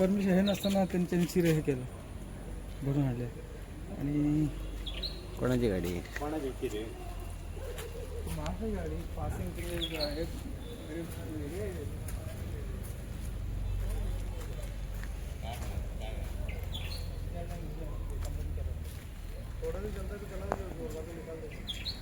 Permission हे नसताना त्यांनी त्यांनी चिरे हे केलं. भरून आणले. आणि कोणाची गाडी? माझी गाडी पासिंग मातशें हें कर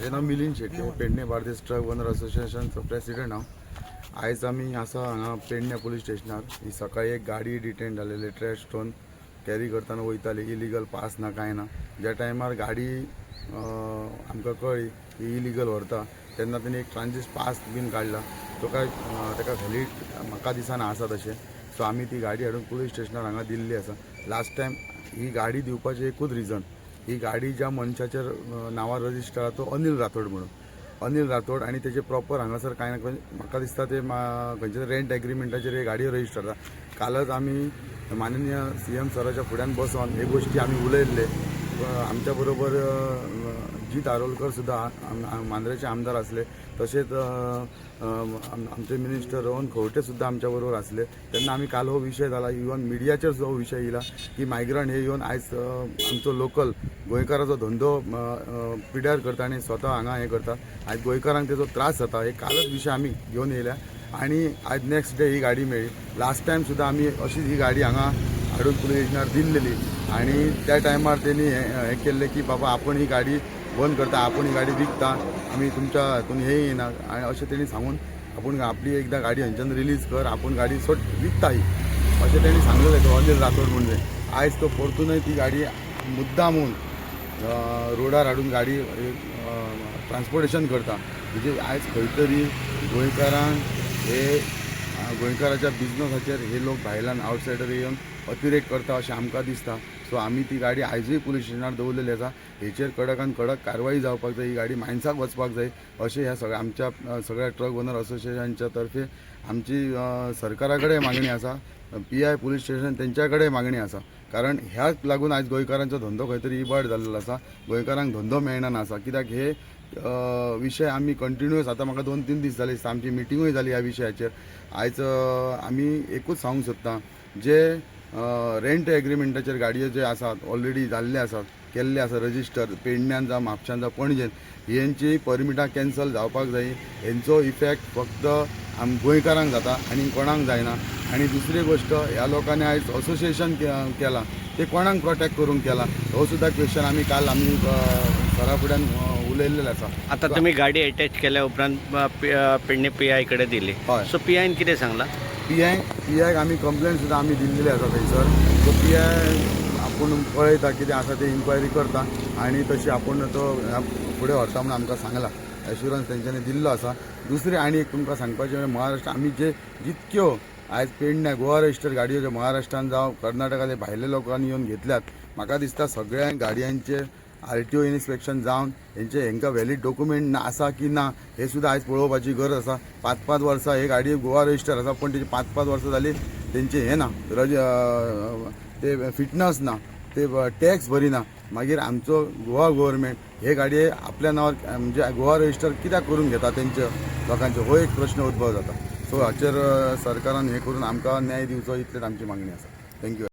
हें नांव मिलिंद शेट्टी पेडणे बार्देस ट्रक ओनर असोसिएशनचो प्रेसिडेंट हांव आयज आमी आसा हांगा पेडण्या पुलीस स्टेशनार ही सकाळी एक गाडी डिटेन जालेली ट्रॅश स्टोन कॅरी करताना वयताली इलिगल पास ना कांय ना. ज्या टायमार गाडी आमकां कळ्ळी की इलिगल व्हरता तेन्ना तेणी एक ट्रान्झिट पास बीन काडला तो काय ताका व्हॅलीड म्हाका दिसना आसा तशें सो आमी ती गाडी हाडून पुलीस स्टेशनार हांगा दिल्ली आसा लास्ट टायम ही गाडी दिवपाचें एकूच रिजन ही गाडी ज्या मनशाच्या नांवार रजिस्टर आहा तो अनिल राठोड म्हणून. अनिल राठोड आणि त्याचे प्रॉपर हांगासर कांय ना खंय म्हाका दिसता ते मा- रेंट एग्रीमेंटाचेर हे गाडयो रजिस्टर आसा कालच आमी माननीय सी एम सराच्या फुड्यान बसोन हे गोश्टी आमी उलयल्ले आमच्या बरोबर जी आरोलकर सुद्दां मांद्रेचे आमदार असले तसेच आमचे मिनिस्टर रोहन खंवटे सुद्दां आमच्या बरोबर असले. तेन्ना आमी काल हो विशय जाला इवन मिडियाचेर जो हो विशय येयला की मायग्रंट हे येवन आयज आमचो लोकल गोंयकाराचो धंदो पिड्यार करता आनी स्वता हांगा हें करता. आयज गोंयकारांक तेजो त्रास जाता हे कालच विशय आमी घेवन येयल्या. आणि आज नेक्स्ट डे ही गाडी मेळ्ळी लास्ट टायम सुद्दां आमी अशीच ही गाडी हांगा हाडून पुलीस स्टेशनार दिल्लेली. आणि त्या टायमार त्यांनी हे हे केल्लें की बाबा आपण ही गाडी बंद करता आपण ही गाडी विकता आमी तुमच्या हातून हे येना आणि अशें तेणी सांगून आपण आपली एकदा गाडी हांच्यान रिलीज कर आपण गाडी सोड विकता ही अशें तेणी सांगलेलें तो अनिल राठोड म्हणजे आयज तो परतूनय ती गाडी मुद्दामून रोडार हाडून गाडी ट्रान्सपोर्टेशन करता. म्हणजे आयज खंय तरी गोंयकारांक हे गोंयकाराच्या बिझनसाचेर हे लोक भायल्यान आउटसायडर येवन अतिरेक करता अशें आमकां दिसता. सो आमी ती गाडी आयजूय पुलीस स्टेशनार दवरलेली आसा हेचेर कडकान कडक कारवाई जावपाक जाय ही गाडी मायन्साक वचपाक जाय अशें ह्या सगळ्या आमच्या सगळ्या ट्रक ओनर असोसिएशनच्या तर्फे आमची सरकारा कडेन मागणी आसा पी आय पुलीस स्टेशन तेंच्या कडेन मागणी आसा कारण ह्याच लागून आयज गोंयकारांचो धंदो खंय तरी इबाड जाल्लो आसा गोंयकारांक धंदो मेळना आसा कित्याक हे विशय आमी कंटिन्युअस आतां म्हाका दोन तीन दीस जाले आमची मिटिंगूय जाली ह्या विशयाचेर आयज आमी एकूच सांगूंक सोदता जे रेंट एग्रीमेंटाचेर गाडयो जे आसात ऑलरेडी जाल्ले आसात केल्ले आसा रजिस्टर म्हापशान जावं पणजेन हेंची परमिटां कॅन्सल जावपाक जाय हेंचो इफेक्ट फक्त आम गोंयकारांक जाता आनी कोणाक जायना. आनी दुसरी गोश्ट ह्या लोकांनी आयज असोसिएशन केलां. ते कोणाक प्रोटेक्ट करूंक केला? हो सुद्दां क्वेश्चन आमी काल आमी सरा फुड्यान उलयल्लेले आसा. आता तुम्ही गाडी अटॅच केल्या उपरांत पेडणे पी आयकडे दिली. सो पी आयन कितें सांगला? पी आय पी आयक आमी कंप्लेन सुद्दां आमी दिल्लेली आसा थंयसर सो पी आय आपूण पळयता कितें आसा ते इन्क्वायरी करता आनी तशी आपूण तो फुडें व्हरता म्हणून आमकां सांगला एश्युरन्स तेंच्यांनी दिल्लो आसा दुसरी आनी एक तुमकां सांगपाचें म्हणजे महाराष्ट्र आमी जे जितक्यो आयज पेडण्या गोवा रजिस्टर गाडयो ज्यो महाराष्ट्रान जावं कर्नाटकाचे भायले लोकांनी येवन घेतल्यात म्हाका दिसता सगळ्या गाडयांचे आर टी ओ इन्स्पेक्शन जावन हेंचे हेंकां व्हॅलीड डॉक्युमेंट आसा की ना हे सुद्दां आयज पळोवपाची गरज आसा पांच पांच वर्सां हे गाडी गोवा रजिस्टर आसा पण तेची पांच पांच वर्सां जाली तेंचे हें ना रज ते फिटनस ना ते टॅक्स भरिना मागीर आमचो गोवा गव्हर्मेंट हे गाडये आपल्या नांवार म्हणजे गोवा रजिस्टर कित्याक करून घेता तेंचे लोकांचे? हो एक प्रश्न उद्भव जाता. सो हाचेर सरकारान हें करून आमकां न्याय दिवचो इतलेच आमची मागणी आसा. थँक्यू